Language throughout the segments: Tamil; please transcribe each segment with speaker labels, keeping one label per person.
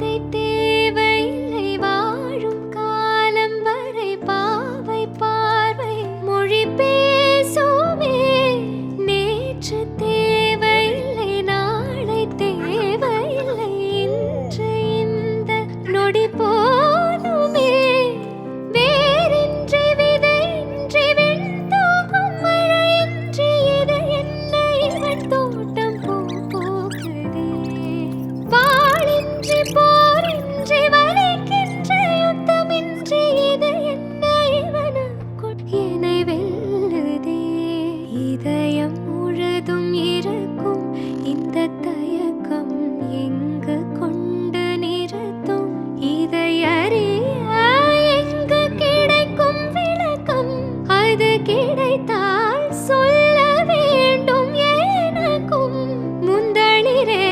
Speaker 1: வார்த்தை தேவையில்லை வாழும் காலம் வரை பாவை பார்வை. மொழி பேசுமே நேற்று தேவையில்லை நாளை தேவையில்லை. இன்று இந்த நொடி இதயம் முழுதும் இருக்கும். இந்த தயக்கம் எங்கு கொண்டு நிறுத்தும்? இதை அறிய எங்கு கிடைக்கும் விளக்கம்? அது கிடைத்தால் சொல்ல வேண்டும் எனக்கும். முந்தளிரே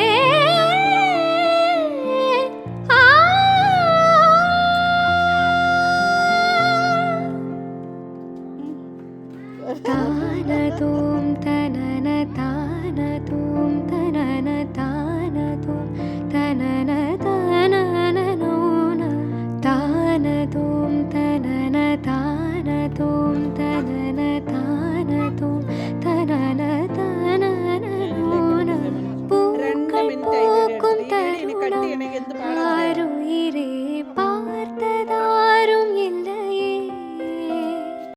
Speaker 1: தானதோ